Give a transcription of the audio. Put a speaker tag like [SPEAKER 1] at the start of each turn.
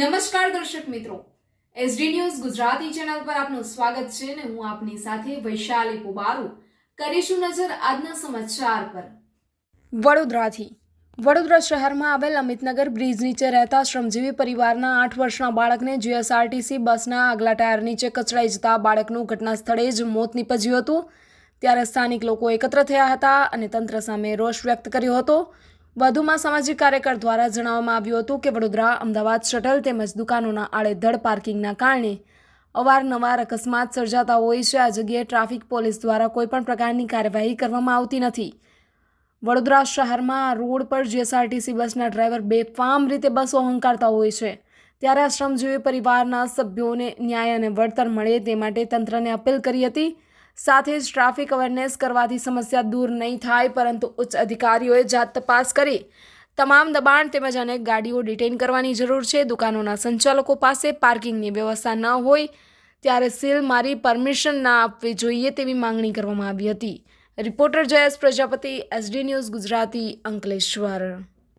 [SPEAKER 1] નમસ્કાર દર્શક મિત્રો. એસડી ન્યૂઝ ગુજરાતી ચેનલ પર આપનું સ્વાગત છે ને હું આપની સાથે વૈશાલી પુબારુ. કરીશું નજર આજના સમાચાર પર. વડોદરાથી. વડોદરા શહેરમાં આવેલ અમિતનગર બ્રિજ નીચે રહેતા શ્રમજીવી પરિવારના આઠ વર્ષના બાળકને જીએસઆરટીસી બસના આગલા ટાયર નીચે કચડાઈ જતા બાળકનું ઘટના સ્થળે જ મોત નીપજ્યું હતું. ત્યારે સ્થાનિક લોકો એકત્ર થયા હતા અને તંત્ર સામે રોષ વ્યક્ત કર્યો હતો. વધુમાં સામાજિક કાર્યકર દ્વારા જણાવવામાં આવ્યું હતું કે વડોદરા, અમદાવાદ શટલ તેમજ દુકાનોના આડેધડ પાર્કિંગના કારણે અવારનવાર અકસ્માત સર્જાતા હોય છે. આ જગ્યાએ ટ્રાફિક પોલીસ દ્વારા કોઈપણ પ્રકારની કાર્યવાહી કરવામાં આવતી નથી. વડોદરા શહેરમાં રોડ પર જીએસઆરટીસી બસના ડ્રાઈવર બેફામ રીતે બસો હંકારતા હોય છે. ત્યારે આ શ્રમજીવી પરિવારના સભ્યોને ન્યાય અને વળતર મળે તે માટે તંત્રને અપીલ કરી હતી. સાથે જ ટ્રાફિક અવેરનેસ કરવાથી સમસ્યા દૂર નહીં થાય, પરંતુ ઉચ્ચ અધિકારીઓએ જાત તપાસ કરી. તમામ દબાણ તેમજ અનેક ગાડીઓ ડિટેઇન કરવાની જરૂર છે. દુકાનોના સંચાલકો પાસે પાર્કિંગની વ્યવસ્થા ન હોય, ત્યારે સીલ મારી પરમિશન ના આપવી જોઈએ તેવી માંગણી કરવામાં આવી હતી. Reporter Jayesh Prajapati, SD news Gujarati Ankleshwar.